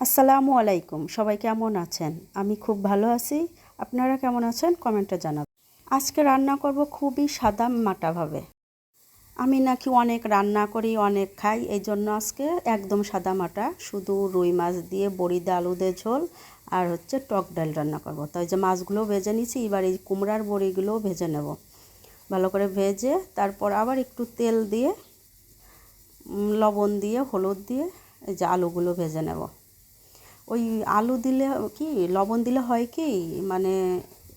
আসসালামু আলাইকুম, সবাই কেমন আছেন? আমি খুব ভালো আছি। আপনারা কেমন আছেন? কমেন্টে জানাবেন। আজকে রান্না করব খুবই সাদা মাটাভাবে আমি নাকি অনেক রান্না করি, অনেক খাই এই জন্য আজকে একদম সাদা মাটা। শুধু রুই মাছ দিয়ে, বড়ি দিয়ে, আলু দিয়ে ঝোল, আর হচ্ছে টক ডাল রান্না করব। তো এই যে মাছগুলো ভেজে নিছি এবার এই কুমড়ার বড়িগুলোও ভেজে নেব। ভালো করে ভেজে, তারপর আবার একটু তেল দিয়ে লবণ দিয়ে, হলুদ দিয়ে, এই যে আলুগুলো ভেজে নেব। ওই আলু দিলে কি, লবণ দিলে হয় কি মানে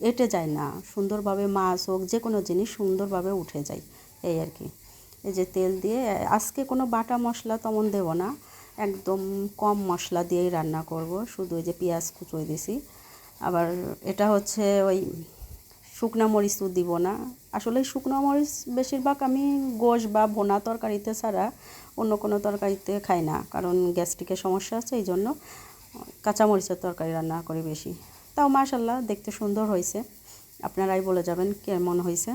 এটে যায় না, সুন্দরভাবে মাছ হোক, যে কোনো জিনিস সুন্দরভাবে উঠে যায়, এই আর কি। এই যে তেল দিয়ে, আজকে কোনো বাটা মশলা তেমন দেব না, একদম কম মশলা দিয়েই রান্না করব, শুধু ওই যে পেঁয়াজ কুচোই দিছি। আবার এটা হচ্ছে ওই শুকনো মরিচ তো দিব না। আসলে শুকনো মরিচ বেশিরভাগ আমি গোশ বা বোনা তরকারিতে ছাড়া অন্য কোনো তরকারিতে খাই না, কারণ গ্যাস্ট্রিকের সমস্যা আছে, এই জন্য কাঁচামরিচের তরকারি রান্না করি বেশি। তাও মাশাল্লাহ দেখতে সুন্দর হয়েছে। আপনারাই বলে যাবেন কেমন হয়েছে।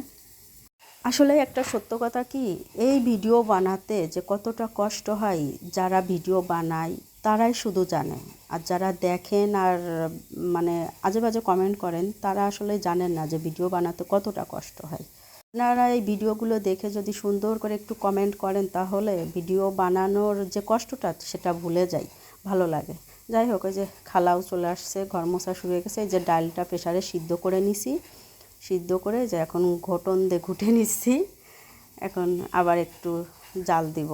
আসলে একটা সত্য কথা কি, এই ভিডিও বানাতে যে কতটা কষ্ট হয়, যারা ভিডিও বানায় তারাই শুধু জানে। আর যারা দেখেন আর মানে আজে বাজে কমেন্ট করেন, তারা আসলে জানেন না যে ভিডিও বানাতে কতটা কষ্ট হয়। আপনারা এই ভিডিওগুলো দেখে যদি সুন্দর করে একটু কমেন্ট করেন, তাহলে ভিডিও বানানোর যে কষ্টটা, সেটা ভুলে যায় ভালো লাগে। যাই হোক, ওই যে খালাও চলে আসছে ঘর মশা শুরু হয়ে গেছে, এই যে ডালটা প্রেশারে সিদ্ধ করে নিছি। সিদ্ধ করে যে এখন ঘটন দিয়ে ঘুটে নিচ্ছি এখন আবার একটু জাল দিব।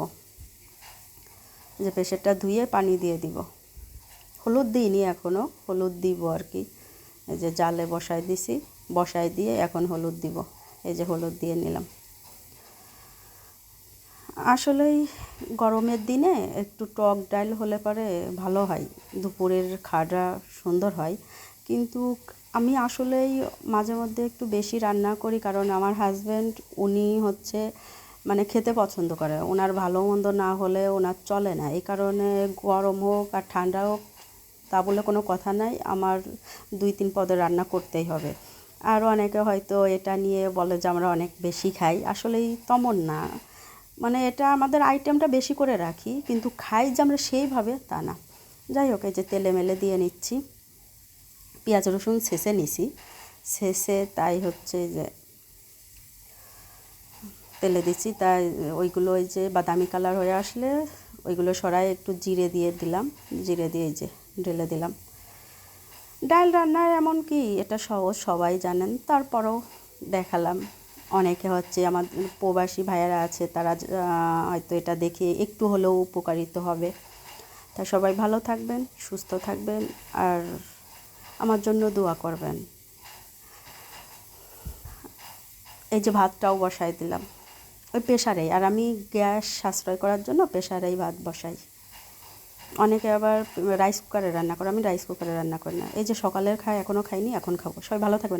যে প্রেশারটা ধুয়ে পানি দিয়ে দিব। হলুদ দিইনি এখনও হলুদ দিব আর কি। এই যে জালে বসায় দিছি, বসায় দিয়ে এখন হলুদ দিব। এই যে হলুদ দিয়ে নিলাম। আসলেই গরমের দিনে একটু টক ডাল হলে পরে ভালো হয়। দুপুরের খাওয়াটা সুন্দর হয়। কিন্তু আমি আসলেই মাঝে মধ্যে একটু বেশি রান্না করি কারণ আমার হাজব্যান্ড উনি হচ্ছে মানে খেতে পছন্দ করে। ওনার ভালো মন্দ না হলে ওনার চলে না। এই কারণে গরম হোক আর ঠান্ডা হোক, তা বলে কোনো কথা নাই। আমার দুই তিন পদের রান্না করতেই হবে। আর অনেকে হয়তো এটা নিয়ে বলে যে আমরা অনেক বেশি খাই। আসলেই তেমন না। মানে এটা আমাদের আইটেমটা বেশি করে রাখি, কিন্তু খাই যে আমরা সেইভাবে তা না। যাই হোক, এই যে তেলে মেলে দিয়ে নিচ্ছি। পেঁয়াজ, রসুন শেষে নিছি। শেষে তাই হচ্ছে যে তেলে দিচ্ছি। তাই ওইগুলো ওই যে বাদামি কালার হয়ে আসলে ওইগুলো সরাই একটু জিরে দিয়ে দিলাম। জিরে দিয়ে যে ঢেলে দিলাম। ডাল রান্নার এমন কি? এটা সহজ, সবাই জানেন। তারপরেও দেখালাম। অনেকে হচ্ছে আমার প্রবাসী ভাইয়ারা আছে, তারা হয়তো এটা দেখে একটু হলেও উপকারিত হবে। তা সবাই ভালো থাকবেন, সুস্থ থাকবেন, আর আমার জন্য দোয়া করবেন। এই যে ভাতটাও বসাই দিলাম। ওই প্রেশারেই আর আমি গ্যাস সাশ্রয় করার জন্য প্রেশারেই ভাত বসাই। অনেকে আবার রাইস কুকারে রান্না করে, আমি রাইস কুকারে রান্না করি না। এই যে সকালের খাই এখনও খাইনি, এখন খাব। সবাই ভালো থাকবেন।